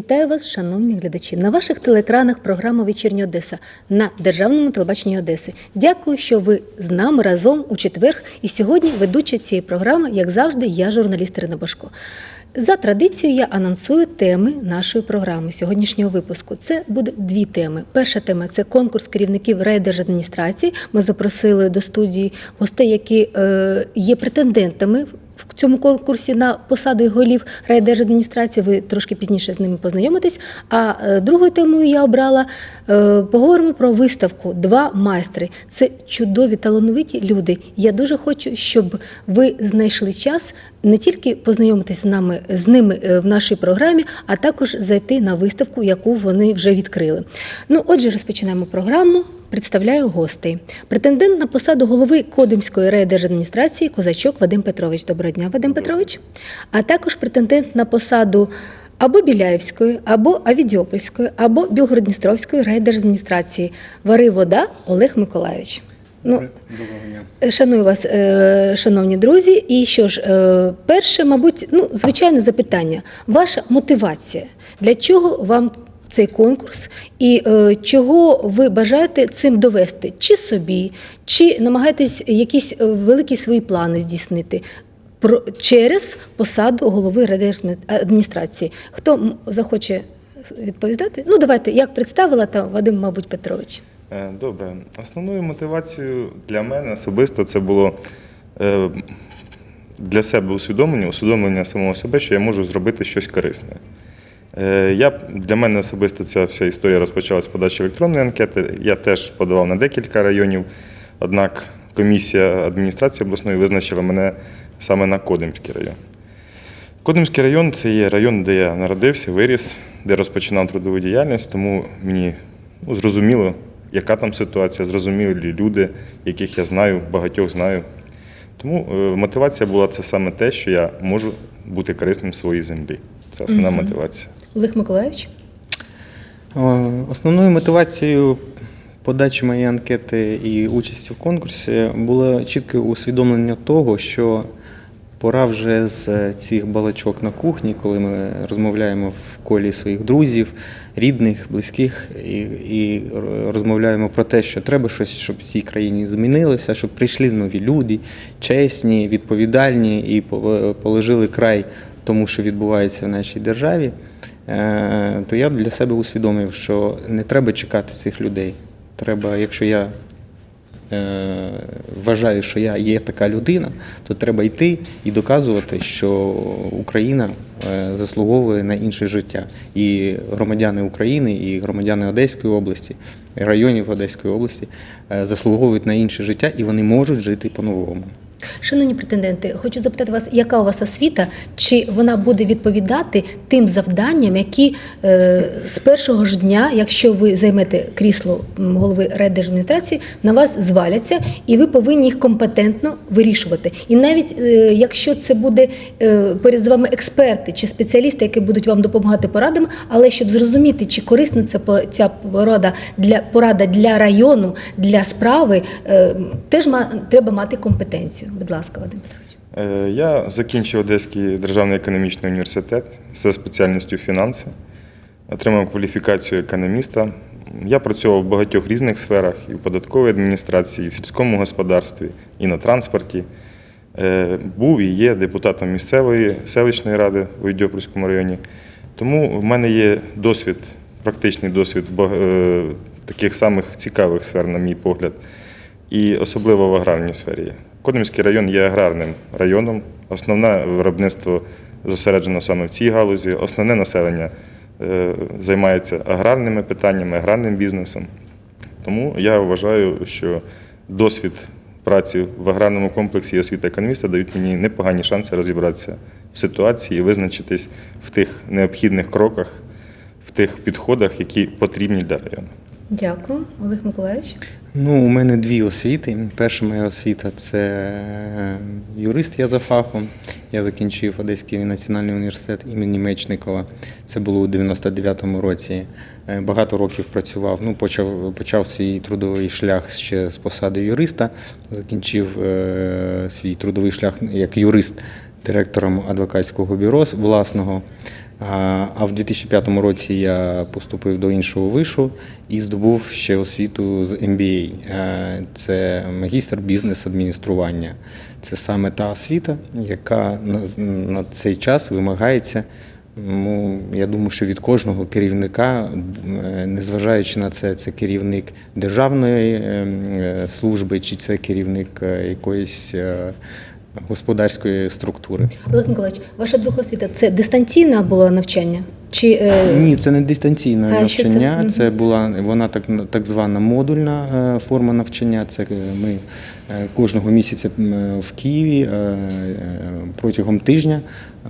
Вітаю вас, шановні глядачі, на ваших телеекранах програма Вечірня Одеса на Державному телебаченні Одеси. Дякую, що ви з нами разом у четвер. І сьогодні ведуча цієї програми, як завжди, я журналіст Ірина Башко. За традицією я анонсую теми нашої програми сьогоднішнього випуску. Це буде дві теми. Перша тема це конкурс керівників райдержадміністрації. Ми запросили до студії гостей, які е, є претендентами в цьому конкурсі на посади голів райдержадміністрації. Ви трошки пізніше з ними познайомитесь. А е, другою темою я обрала е, поговоримо про виставку Два майстри. Це чудові талановиті люди. Я дуже хочу, щоб ви знайшли час не тільки познайомитись з нами з ними е, в нашій програмі, а також зайти на виставку, яку вони вже відкрили. Ну, отже, розпочинаємо програму. Представляю гостей. Претендент на посаду голови Кодимської райдержадміністрації Козачок Вадим Петрович. Доброго дня, Вадим Петрович. А також претендент на посаду або Біляївської, або Авідіопольської, або Білгородністровської райдержадміністрації Вари Вода Олег Миколаївич. Ну, Доброго дня. Шаную вас, е, шановні друзі. І що ж, е, перше, мабуть, ну, звичайне запитання. Ваша мотивація. Для чого вам цей конкурс і е, чого ви бажаєте цим довести? Чи собі, чи намагаєтесь якісь великі свої плани здійснити? Через посаду голови райдержадміністрації. Хто захоче відповідати? Ну, давайте, як представила, та Вадим, мабуть, Петрович. Е, Добре. Основною мотивацією для мене особисто це було е, для себе усвідомлення, усвідомлення самого себе, що я можу зробити щось корисне. Е, Я, для мене особисто ця вся історія розпочалася з подачі електронної анкети. Я теж подавав на декілька районів, однак комісія адміністрації обласної визначила мене саме на Кодимський район. Кодимський район це є район, де я народився, виріс, де розпочинав трудову діяльність, тому мені ну, зрозуміло, яка там ситуація, зрозумілі люди, яких я знаю, багатьох знаю. Тому е, мотивація була це саме те, що я можу бути корисним своїй землі. Це основна Мгм. мотивація. Олег Миколаївич? Основною мотивацією подачі моєї анкети і участі в конкурсі було чітке усвідомлення того, що пора вже з цих балачок на кухні, коли ми розмовляємо в колі своїх друзів, рідних, близьких, і, і розмовляємо про те, що треба щось, щоб в цій країні змінилося, щоб прийшли нові люди, чесні, відповідальні і по- положили край тому, що відбувається в нашій державі. Е, то я для себе усвідомив, що не треба чекати цих людей. Треба, якщо я е, вважаю, що я є така людина, то треба йти і доказувати, що Україна е, заслуговує на інше життя. І громадяни України, і громадяни Одеської області, районів Одеської області е, заслуговують на інше життя і вони можуть жити по-новому. Шановні претенденти, хочу запитати вас, яка у вас освіта? Чи вона буде відповідати тим завданням, які е, з першого ж дня, якщо ви займете крісло голови райдержадміністрації, на вас зваляться, і ви повинні їх компетентно вирішувати. І навіть е, якщо це буде е, перед вами експерти чи спеціалісти, які будуть вам допомагати порадами, але щоб зрозуміти, чи корисна по- ця порада для порада для району, для справи, е, теж ма- треба мати компетенцію. Будь ласка, Вадим Петрович. Е, Я закінчив Одеський державний економічний університет за спеціальністю фінанси, отримав кваліфікацію економіста. Я працював в багатьох різних сферах і в податковій адміністрації, і в сільському господарстві, і на транспорті. Е, Був і є депутатом місцевої селищної ради у Відьопольському районі. Тому в мене є досвід, практичний досвід е, таких самих цікавих сфер, на мій погляд, і особливо в аграрній сфері. Кодимський район є аграрним районом. Основне виробництво зосереджено саме в цій галузі. Основне населення е, займається аграрними питаннями, аграрним бізнесом. Тому я вважаю, що досвід праці в аграрному комплексі і освіта економіста дають мені непогані шанси розібратися в ситуації і визначитись в тих необхідних кроках, в тих підходах, які потрібні для району. Дякую, Олег Миколаївич. Ну, у мене дві освіти. Перша моя освіта це юрист я за фахом. Я закінчив Одеський національний університет імені Мечникова. Це було у 99-му році. Е, Багато років працював. Ну, почав, почав свій трудовий шлях ще з посади юриста. Закінчив е, свій трудовий шлях як юрист директором адвокатського бюро власного. А в 2005 році я поступив до іншого вишу і здобув ще освіту з MBA. Це магістр бізнес-адміністрування. Це саме та освіта, яка на, цей час вимагається. Ну, я думаю, що від кожного керівника, е, незважаючи на це, це керівник державної е, е, служби чи це керівник е, якоїсь господарської структури. Олег Миколаївич, ваша друга освіта це дистанційне було навчання? Чи е, Ні, це не дистанційне А що це? навчання. Це була вона так так звана модульна е, форма навчання. Це е, ми е, кожного місяця е, в Києві е, е, протягом тижня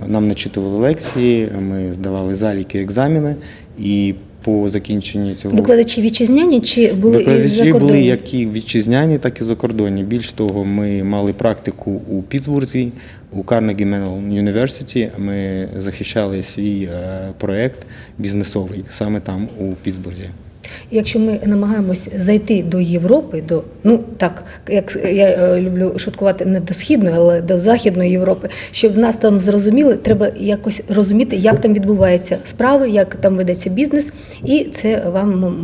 нам начитували лекції, ми здавали заліки, екзамени, і по закінченні цього викладачі вітчизняні чи були Викладачі і були як і вітчизняні, так і закордонні. Більш того, ми мали практику у Пітсбурзі, у Carnegie Mellon University. Ми захищали свій е, проект бізнесовий саме там, у Пітсбурзі. Якщо ми намагаємось зайти до Європи, до ну так як я е, люблю шуткувати не до східної, але до західної Європи, щоб нас там зрозуміли, треба якось розуміти, як там відбуваються справи, як там ведеться бізнес, і це вам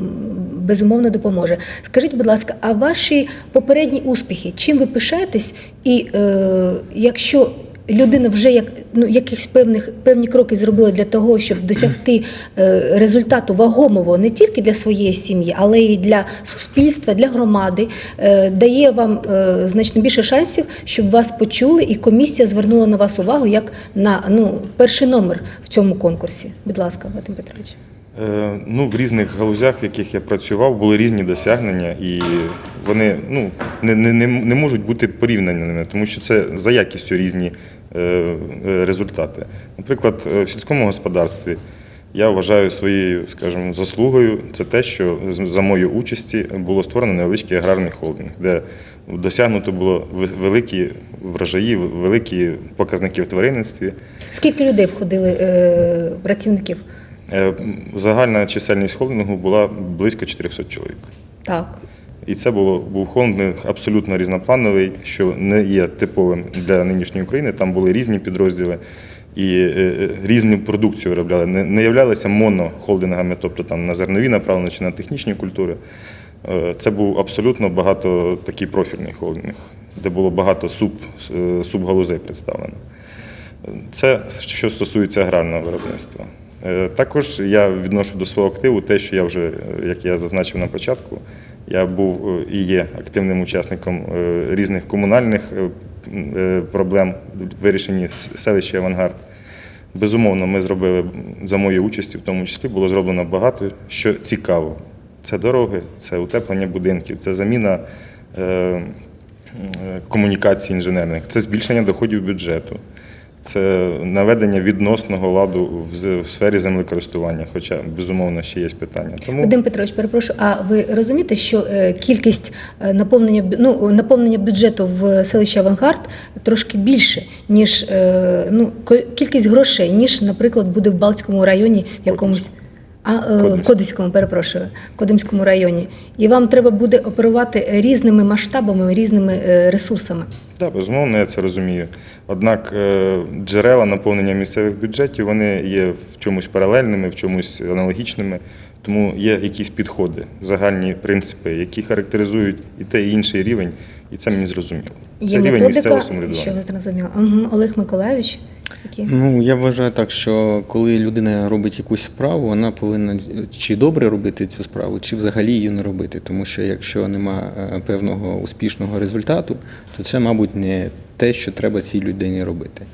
безумовно допоможе. Скажіть, будь ласка, а ваші попередні успіхи, чим ви пишаєтесь? І е, якщо людина вже як ну якихось певних певні кроки зробила для того, щоб досягти е, результату вагомого не тільки для своєї сім'ї, але й для суспільства, для громади, е, дає вам е, значно більше шансів, щоб вас почули, і комісія звернула на вас увагу як на ну перший номер в цьому конкурсі. Будь ласка, Вадим Петрович. Ну, в різних галузях, в яких я працював, були різні досягнення, і вони ну, не, не, не, можуть бути порівняними, тому що це за якістю різні результати. Наприклад, е, в сільському господарстві я вважаю своєю, скажімо, заслугою це те, що за моєю участі було створено невеличкий аграрний холдинг, де досягнуто було великі врожаї, великі показники в тваринництві. Скільки людей входили е, працівників? Е, Загальна чисельність холдингу була близько 400 чоловік. Так. І це було, був холдинг абсолютно різноплановий, що не є типовим для нинішньої України. Там були різні підрозділи і е, е, різну продукцію виробляли. Не, не являлися монохолдингами, тобто там на зернові направлені чи на технічні культури. Е, Це був абсолютно багато такий профільний холдинг, де було багато суб, субгалузей представлено. Це що стосується аграрного виробництва. Також я відношу до свого активу те, що я вже, як я зазначив на початку, я був е, і є активним учасником е, різних комунальних е, проблем в вирішенні с- селища Авангард. Безумовно, ми зробили за моєю участю, в тому числі було зроблено багато що цікаво. Це дороги, це утеплення будинків, це заміна комунікацій інженерних, це збільшення доходів бюджету, це наведення відносного ладу в, в сфері землекористування, хоча, безумовно, ще є питання. Тому Вадим Петрович, перепрошую, а ви розумієте, що е, кількість е, наповнення ну, наповнення бюджету в селищі Авангард трошки більше, ніж е, ну, кількість грошей, ніж, наприклад, буде в Балтському районі в якомусь. А, в Кодиському, перепрошую, в Кодимському районі. І вам треба буде оперувати різними масштабами, різними ресурсами. Так, безумовно, я це розумію. Однак е, джерела наповнення місцевих бюджетів вони є в чомусь паралельними, в чомусь аналогічними. Тому є якісь підходи, загальні принципи, які характеризують і те, і інший рівень, і це мені зрозуміло. Це Є рівень методика, місцевого що ви зрозуміли. Угу. Олег Миколайович. Які? Ну, я вважаю так, що коли людина робить якусь справу, вона повинна чи добре робити цю справу, чи взагалі її не робити. Тому що якщо нема е, певного успішного результату, то це, мабуть, не те, що треба цій людині робити.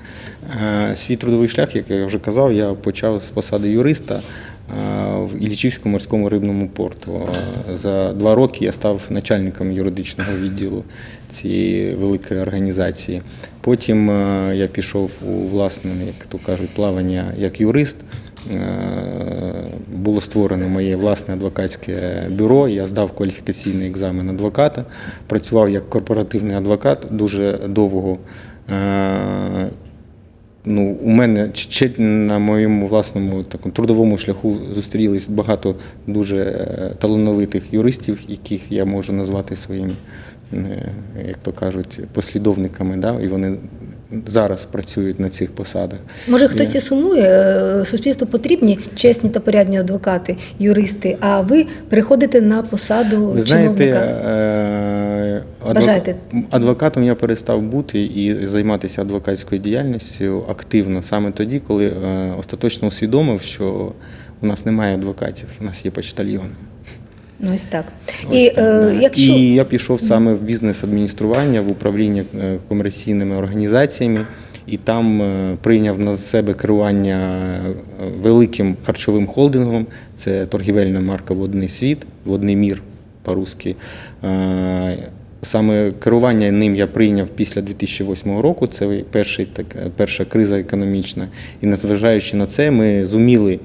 Е, Свій трудовий шлях, як я вже казав, я почав з посади юриста. е, В Іллічівському морському рибному порту. Е, За два роки я став начальником юридичного відділу цієї великої організації. Потім я пішов у власне, як то кажуть, плавання як юрист. Було створено моє власне адвокатське бюро. Я здав кваліфікаційний екзамен адвоката, працював як корпоративний адвокат дуже довго. Е, Ну, у мене ще на моєму власному такому трудовому шляху зустрілись багато дуже е, талановитих юристів, яких я можу назвати своїми, е, як то кажуть, послідовниками. Да? І вони зараз працюють на цих посадах. Може, хтось і сумує, е, суспільству потрібні чесні та порядні адвокати, юристи, а ви переходите на посаду Ви знаєте, чиновника. е, Бажаєте? адвокатом я перестав бути і займатися адвокатською діяльністю активно саме тоді, коли е, остаточно усвідомив, що у нас немає адвокатів, у нас є почтальйони. Ну, ось так. Ось І, так, е, якщо... і я пішов саме в бізнес адміністрування, в управління е, комерційними організаціями, і там е, прийняв на себе керування е, великим харчовим холдингом. Це торгівельна марка Водний світ, водний мір по-русски. Саме керування ним я прийняв після 2008 року. Це перший, так, перша криза економічна. І незважаючи на це, ми зуміли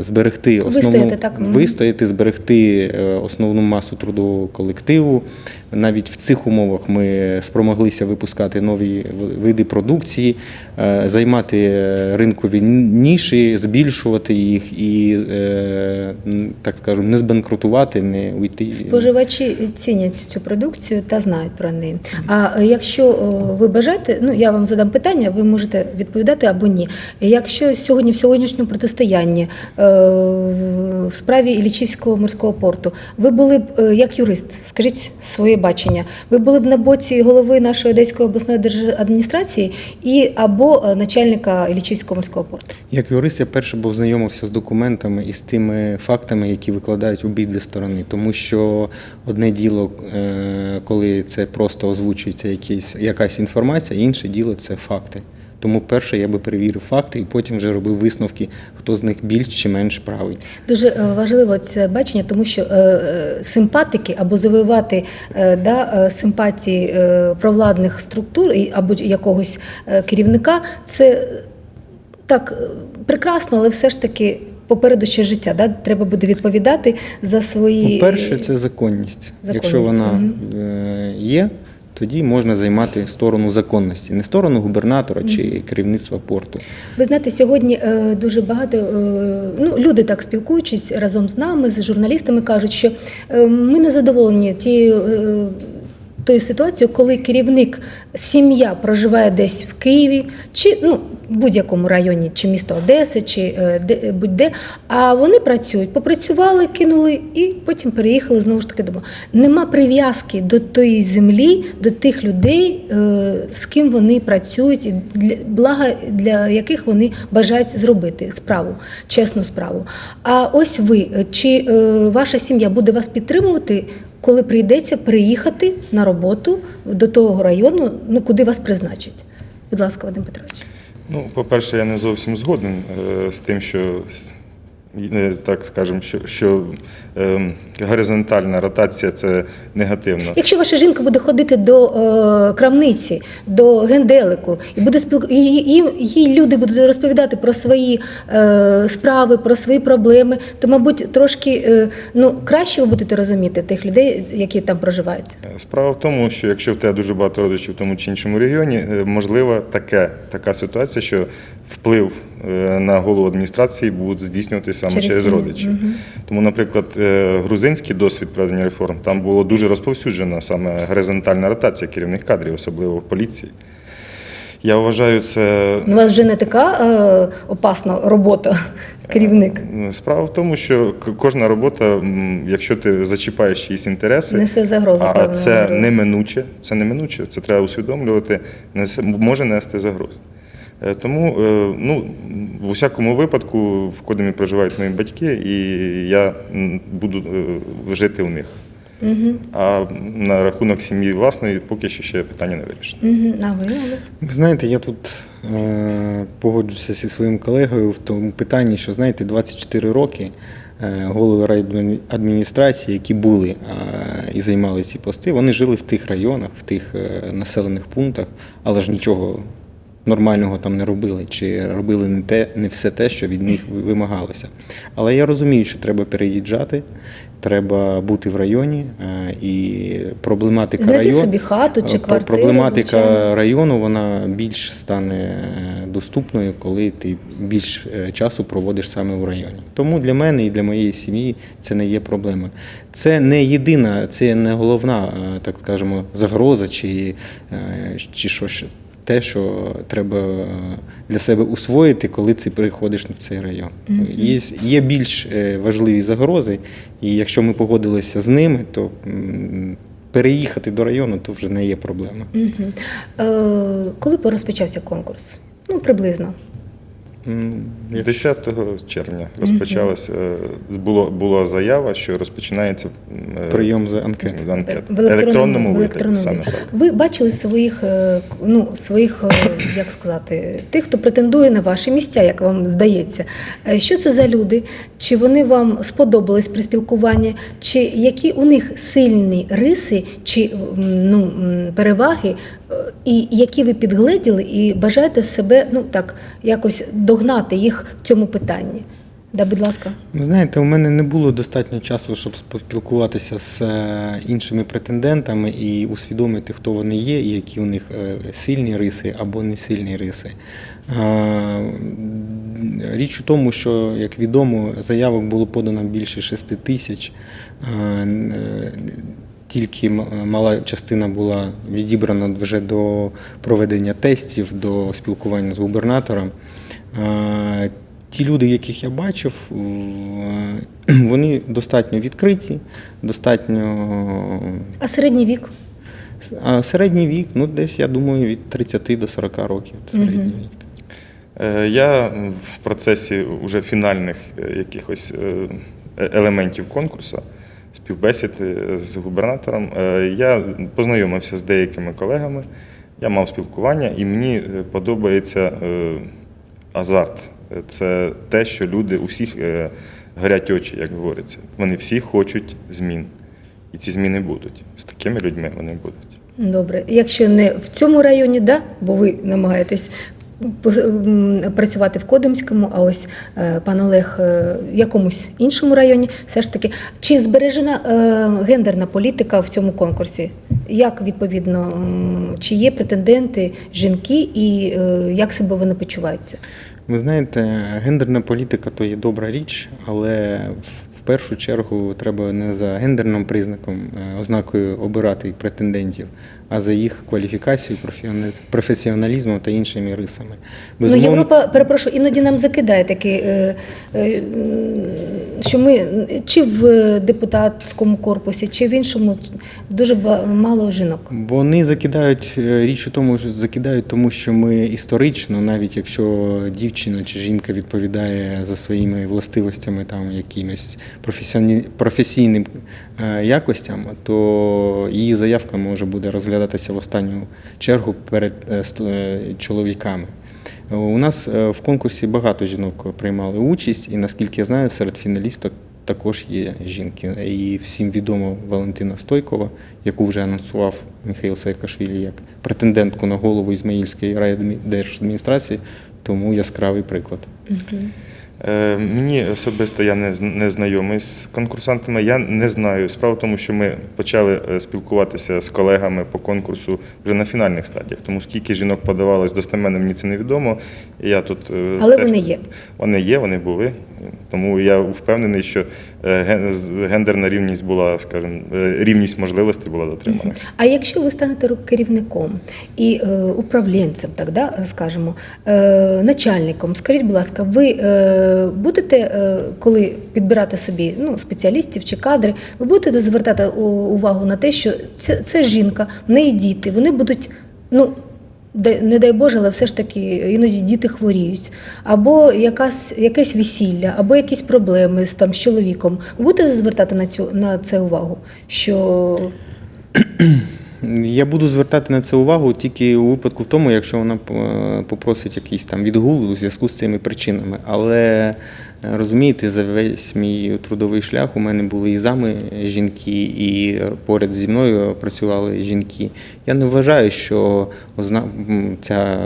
зберегти основну Вистояти, так? Вистояти, зберегти е, основну масу трудового колективу. Навіть в цих умовах ми спромоглися випускати нові види продукції, е, займати е, ринкові ніші, збільшувати їх і, е, так скажемо, не збанкрутувати, не уйти. Споживачі цінять цю продукцію та знають про неї. А якщо ви бажаєте, ну я вам задам питання, ви можете відповідати або ні. Якщо сьогодні в сьогоднішньому протистоянні е, в справі Іллічівського морського порту, ви були б е, як юрист, скажіть своє бачення, ви були б на боці голови нашої Одеської обласної держадміністрації і або е, начальника Іллічівського морського порту? Як юрист, я перше був знайомився з документами і з тими фактами, які викладають обидві сторони. Тому що одне діло, коли це просто озвучується якісь, якась інформація, інше діло це факти. Тому перше я би перевірив факти і потім вже робив висновки, хто з них більш чи менш правий. Дуже е, важливо це бачення, тому що е, е, симпатики або завоювати да, симпатії провладних структур або якогось керівника, це так прекрасно, але все ж таки попереду ще життя. Да? Треба буде відповідати за свої. Ну, перше, це законність. Якщо вона е, є, тоді можна займати сторону законності, не сторону губернатора чи керівництва порту. Ви знаєте, сьогодні е, дуже багато е, ну, люди так спілкуючись разом з нами, з журналістами, кажуть, що е, ми не задоволені тією. Тою ситуацією, коли керівник, сім'я проживає десь в Києві, чи ну в будь-якому районі, чи міста Одеси, чи е, де будь-де, а вони працюють, попрацювали, кинули і потім переїхали знову ж таки додому. Нема прив'язки до тої землі, до тих людей, е, з ким вони працюють, і для блага для яких вони бажають зробити справу, чесну справу. А ось ви, е, чи ваша сім'я буде вас підтримувати? Коли прийдеться приїхати на роботу до того району, ну куди вас призначать? Будь ласка, Вадим Петрович. Ну, по-перше, я не зовсім згоден е, з тим, що так скажемо, що, що е, горизонтальна ротація це негативно. Якщо ваша жінка буде ходити до е, крамниці, до генделику, і буде спіл... і, і, їй люди будуть розповідати про свої е, справи, про свої проблеми, то, мабуть, трошки е, ну, краще ви будете розуміти тих людей, які там проживають. Справа в тому, що якщо в тебе дуже багато родичів в тому чи іншому регіоні, е, можлива таке, така ситуація, що вплив е, на голову адміністрації буде здійснюватися саме Через через, родичів. Мгм. Тому, наприклад, е, грузинський досвід проведення реформ там було дуже розповсюджена саме горизонтальна ротація керівних кадрів, особливо в поліції. Я вважаю це Ну, У вас вже не така е, опасна робота, керівник. Е, Справа в тому, що кожна робота, якщо ти зачіпаєш чиїсь інтереси, Несе загрозу, а це неминуче, це неминуче, це треба усвідомлювати, несе, може нести загрозу. Е, Тому е, ну, в усякому випадку в Кодемі проживають мої батьки, і я буду е, жити у них. Угу. А на рахунок сім'ї власної поки що ще питання не вирішено. Угу. Ви, а ви? Ви знаєте, я тут е, погоджуся зі своїм колегою в тому питанні, що знаєте, 24 роки е, голови райадміністрації, які були е, і займали ці пости, вони жили в тих районах, в тих е, населених пунктах, але ж нічого нормального там не робили, чи робили не те, не все те, що від них вимагалося. Але я розумію, що треба переїжджати, треба бути в районі, е, і проблематика Знайти району. собі хату чи Е, квартиру, Проблематика звичайно. району вона більш стане е, доступною, коли ти більш часу проводиш саме в районі. Тому для мене і для моєї сім'ї це не є проблемою. Це не єдина, це не головна, так скажемо, загроза чи, чи що ще. Те, що треба е, для себе усвоїти, коли ти приходиш в цей район. Є, є більш е, важливі загрози, і якщо ми погодилися з ними, то переїхати до району то вже не є проблема. Угу. Е, коли розпочався конкурс? Ну, приблизно. М, 10 червня розпочалася, е, було, була заява, що розпочинається е, Прийом за анкет. В електронному- електронному вигляді. Саме так. Ви бачили своїх, е, ну, своїх, як сказати, тих, хто претендує на ваші місця, як вам здається. Що це за люди? Чи вони вам сподобались при спілкуванні? Чи які у них сильні риси, чи ну, переваги, і які ви підгледіли і бажаєте себе ну, так, якось догнати їх в цьому питанні? Да, будь ласка. Ви знаєте, у мене не було достатньо часу, щоб поспілкуватися з е, іншими претендентами і усвідомити, хто вони є, і які у них е, сильні риси або не сильні риси. Е, Річ у тому, що, як відомо, заявок було подано більше 6 тисяч. Тільки мала частина була відібрана вже до проведення тестів, до спілкування з губернатором. Ті люди, яких я бачив, е, вони достатньо відкриті, достатньо. А середній вік? А середній вік, ну десь, я думаю, від 30 до 40 років. Середній Мгм. вік. Е, Я в процесі уже фінальних е, якихось елементів конкурсу, співбесід е, з губернатором, е, я познайомився з деякими колегами, я мав спілкування, і мені е, подобається азарт. Це те, що люди у всіх горять очі, як говориться. Вони всі хочуть змін. І ці зміни будуть. З такими людьми вони будуть. Добре, якщо не в цьому районі, да, бо ви намагаєтесь працювати в Кодимському, а ось е, пан Олег е, в якомусь іншому районі, все ж таки, чи збережена е, гендерна політика в цьому конкурсі? Як відповідно, чи є претенденти жінки і як себе вони почуваються? Ви знаєте, гендерна політика то є добра річ, але в першу чергу треба не за гендерним признаком, ознакою обирати претендентів, а за їх кваліфікацією, професіоналіз- професіоналізмом та іншими рисами. Ну, Європа, перепрошую, іноді нам закидає такі, е, що ми чи в депутатському корпусі, чи в іншому дуже мало жінок. Вони закидають е, річ у тому, що закидають, тому що ми історично, навіть якщо дівчина чи жінка відповідає за своїми властивостями, там якимось професійним якостям, то її заявка може буде розглядатися в останню чергу перед е, е, чоловіками. Е, У нас е, в конкурсі багато жінок приймали участь, і наскільки я знаю, серед фіналісток також є жінки. І всім відомо Валентина Стойкова, яку вже анонсував Михайло Саакашвілі як претендентку на голову Ізмаїльської райдержадміністрації, тому яскравий приклад. Е, Мені особисто я не, знайомий з конкурсантами. Я не знаю. Справа в тому, що ми почали е, спілкуватися з колегами по конкурсу вже на фінальних стадіях. Тому скільки жінок подавалось достеменно, мені це невідомо. Я тут е, Але теж- вони є. Вони є, вони були. Тому я впевнений, що е, гендерна рівність була, скажімо, е, рівність можливостей була дотримана. А якщо ви станете керівником і е, управлінцем, так да, скажімо, начальником, скажіть, будь ласка, ви будете, коли підбирати собі ну, спеціалістів чи кадри, ви будете звертати увагу на те, що це, це жінка, в неї діти, вони будуть, ну. Не дай Боже, але все ж таки іноді діти хворіють, або якась, якесь весілля, або якісь проблеми з, там, з чоловіком. Будете звертати на, цю, на це увагу? Що Я буду звертати на це увагу тільки у випадку в тому, якщо вона е, попросить якийсь там відгул у зв'язку з цими причинами. Але розумієте, за весь мій трудовий шлях у мене були і зами жінки, і поряд зі мною працювали жінки. Я не вважаю, що озна... ця, е,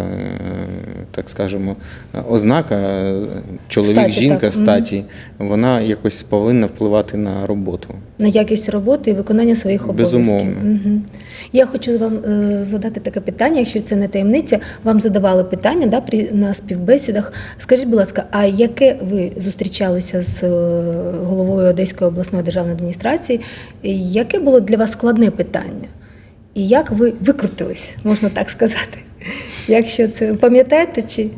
так скажемо, ознака е, чоловік-жінка статі, вона якось повинна впливати на роботу. на якість роботи і виконання своїх обов'язків. Безумовно. Угу. Я хочу вам е, задати таке питання, якщо це не таємниця. Вам задавали питання да, при, на співбесідах. Скажіть, будь ласка, а яке ви зустрічалися з е, головою Одеської обласної державної адміністрації? Яке було для вас складне питання? І як ви викрутились, можна так сказати? Якщо це пам'ятаєте чи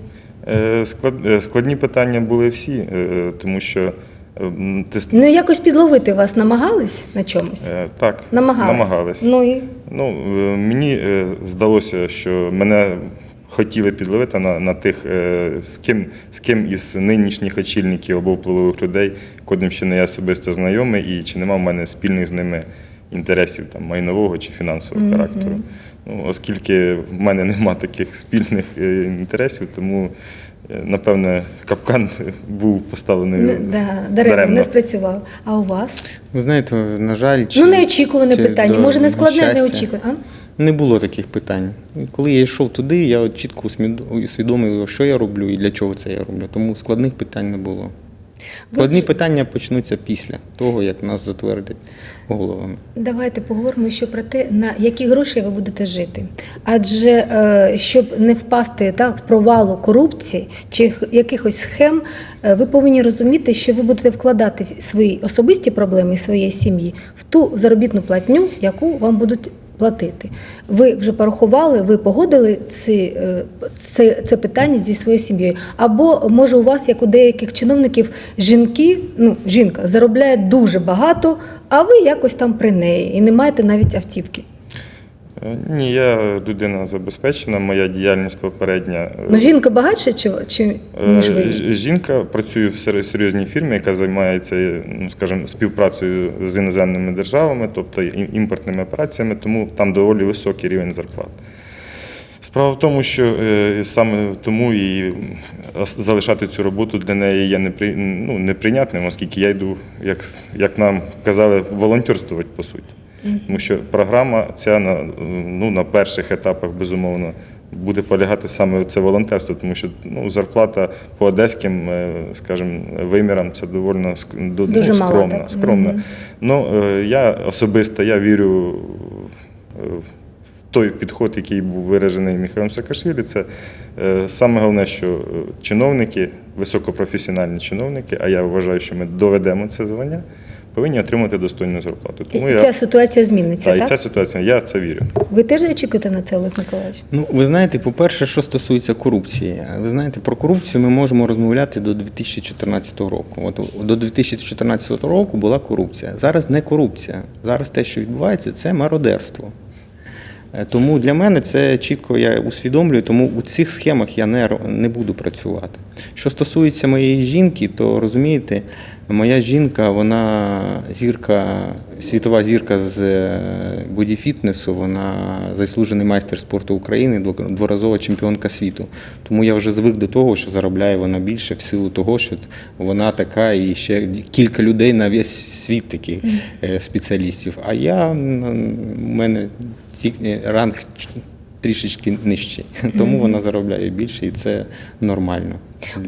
Е, склад- е, Складні питання були всі, тому що тест- ну якось підловити вас намагались на чомусь? так, Намагались. намагались. Ну і Ну, мені здалося, що мене хотіли підловити на, на тих, е, з ким, з ким із нинішніх очільників або впливових людей, кодом ще не я особисто знайомий, і чи нема в мене спільних з ними інтересів там, майнового чи фінансового Мгм. характеру. Ну, оскільки в мене нема таких спільних е, інтересів, тому, е, напевне, капкан був поставлений не, да, даремно, даремно. не спрацював. А у вас? Ви знаєте, на жаль, чи, ну неочікуване чи питання. до Може, не складне, неочікуване. Не було таких питань. Коли я йшов туди, я чітко усвідомив, що я роблю і для чого це я роблю. Тому складних питань не було. Складні питання почнуться після того, як нас затвердять головами. Давайте поговоримо ще про те, на які гроші ви будете жити. Адже е, щоб не впасти так, в провалу корупції чи якихось схем, е, ви повинні розуміти, що ви будете вкладати свої особисті проблеми своєї сім'ї в ту заробітну платню, яку вам будуть. Платити. Ви вже порахували, ви погодили ці, е, це, це питання зі своєю сім'єю. Або може у вас, як у деяких чиновників, жінки, ну жінка заробляє дуже багато, а ви якось там при неї і не маєте навіть автівки. Е, Ні, я людина забезпечена, моя діяльність попередня. е, Ну жінка багатша чи, чи ніж Е, ви? Жінка працює в серйозній фірмі, яка займається, ну скажімо, співпрацею з іноземними державами, тобто імпортними операціями, тому там доволі високий рівень зарплат. Справа в тому, що саме тому і залишати цю роботу для неї є непри, ну, неприйнятним, оскільки я йду, як, як нам казали, волонтерствувати по суті. Тому що програма ця на, ну, на перших етапах, безумовно, буде полягати саме це волонтерство, тому що ну, зарплата по одеським, е, скажімо, вимірам це доволі ну, скромна. скромна. Мгм. Ну, е, я особисто я вірю е, в той підход, який був виражений Михайлом Саакашвілі. Це е, саме головне, що чиновники, високопрофесіональні чиновники, а я вважаю, що ми доведемо це звання, повинні отримати достойну зарплату. Тому І я ця ситуація зміниться, та, і ця ситуація, я в це вірю. Ви теж очікуєте на це, Олег Миколаївич? Ну, ви знаєте, по-перше, що стосується корупції, ви знаєте, про корупцію ми можемо розмовляти до 2014 року. От до 2014 року була корупція. Зараз не корупція. Зараз те, що відбувається, це мародерство. Е, Тому для мене це чітко я усвідомлюю, тому у цих схемах я не, не буду працювати. Що стосується моєї жінки, то розумієте, моя жінка, вона зірка, світова зірка з е, бодіфітнесу, вона заслужений майстер спорту України, дво- дворазова чемпіонка світу. Тому я вже звик до того, що заробляє вона більше в силу того, що вона така і ще кілька людей на весь світ таких е, спеціалістів. А я у мене ранг трішечки нижчий, тому вона заробляє більше, і це нормально.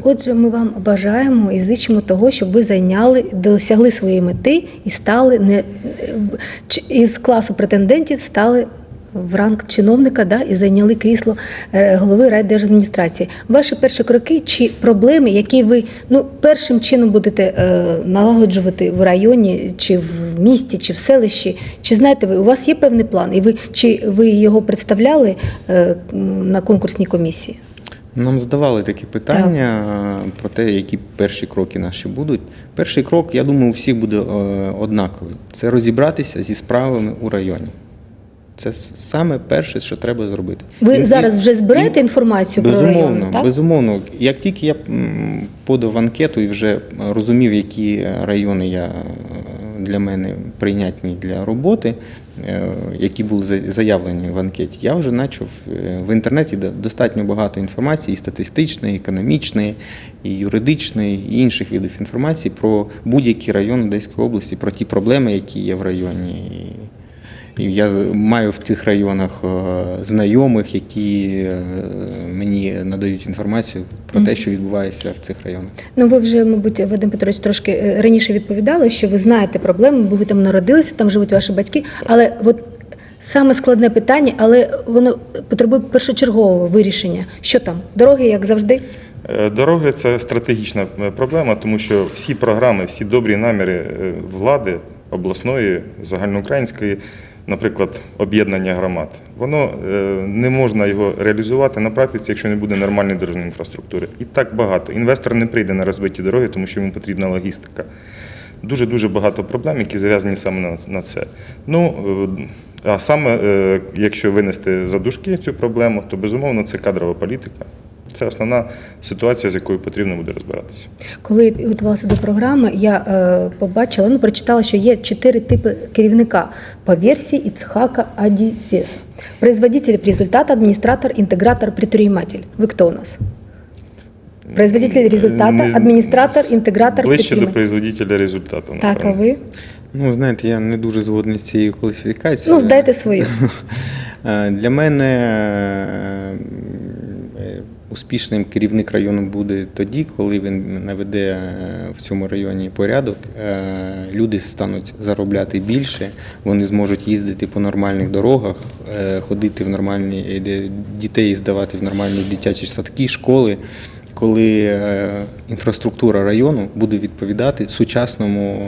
Отже, ми вам бажаємо і зичимо того, щоб ви зайняли, досягли своєї мети і стали не ч- із класу претендентів стали в ранг чиновника да, і зайняли крісло е, голови райдержадміністрації. Ваші перші кроки чи проблеми, які ви ну першим чином будете е, налагоджувати в районі, чи в місті, чи в селищі? Чи знаєте ви, у вас є певний план, і ви чи ви його представляли е, на конкурсній комісії? Нам задавали такі питання е, про те, які перші кроки наші будуть. Перший крок, я думаю, у всіх буде е, однаковий. Це розібратися зі справами у районі. Це саме перше, що треба зробити. Ви І- зараз вже збираєте і- інформацію про безумовно, райони, так? Безумовно. Як тільки я подав анкету і вже розумів, які райони я, е, для мене прийнятні для роботи, е, які були за- заявлені в анкеті, я вже почав е, в інтернеті достатньо багато інформації, і статистичної, і економічної, і юридичної, і інших видів інформації про будь-який район Одеської області, про ті проблеми, які є в районі. Я маю в тих районах е, знайомих, які е, мені надають інформацію про те, що відбувається в цих районах. Ну ви вже, мабуть, Вадим Петрович, трошки е, раніше відповідали, що ви знаєте проблеми, бо ви там народилися, там живуть ваші батьки. Але от саме складне питання, але воно потребує першочергового вирішення. Що там? Дороги, як завжди? Дороги це стратегічна проблема, тому що всі програми, всі добрі наміри влади обласної, загальноукраїнської наприклад, об'єднання громад. Воно е, не можна його реалізувати на практиці, якщо не буде нормальної дорожньої інфраструктури. І так багато. Інвестор не прийде на розбиті дороги, тому що йому потрібна логістика. Дуже дуже багато проблем, які зав'язані саме на, це. Ну е, а саме, е, якщо винести за дужки цю проблему, то безумовно це кадрова політика. Це основна ситуація, з якою потрібно буде розбиратися. Коли я готувалася до програми, я е, побачила, ну прочитала, що є чотири типи керівника по версії Іцхака Адісеса. Производитель результата, адміністратор, інтегратор, предприниматель. Ви хто у нас? Производитель результата, адміністратор, інтегратор, Ближче до производителя результату. Так, а ви? Ну, знаєте, я не дуже згодний з цією класифікацією. Ну, здайте свою. Е, Для мене е, успішним керівник району буде тоді, коли він наведе е, в цьому районі порядок. е, Люди стануть заробляти більше, вони зможуть їздити по нормальних дорогах, е, ходити в нормальні дітей здавати в нормальні дитячі садки, школи. Коли інфраструктура району буде відповідати сучасному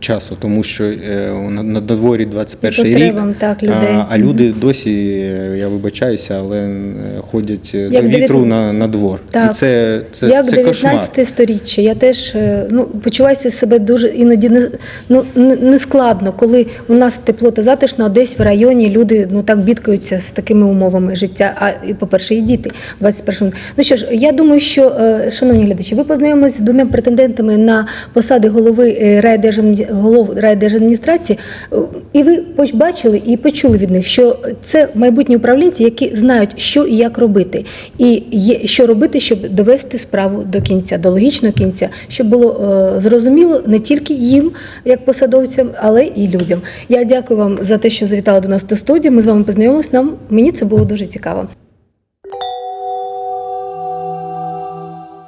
часу, тому що е, на, дворі 21 рік, так, людей. а, люди досі, е, я вибачаюся, але е, ходять Як до вітру дев'ят- на, на двор. Так. І це, це, Як це кошмар. 19 сторіччя, я теж ну, почуваюся себе дуже іноді не, ну, не, складно, коли у нас тепло та затишно, а десь в районі люди ну, так бідкаються з такими умовами життя. А по-перше, і діти в 21 Ну що ж, я думаю, що, шановні глядачі, ви познайомилися з двома претендентами на посади голови е, райдержадмі- голов райдержадміністрації, е, і ви побачили і почули від них, що це майбутні управлінці, які знають, що і як робити, і є, що робити, щоб довести справу до кінця, до логічного кінця, щоб було е, зрозуміло не тільки їм, як посадовцям, але і людям. Я дякую вам за те, що завітали до нас до студії. Ми з вами познайомилися. Нам мені це було дуже цікаво.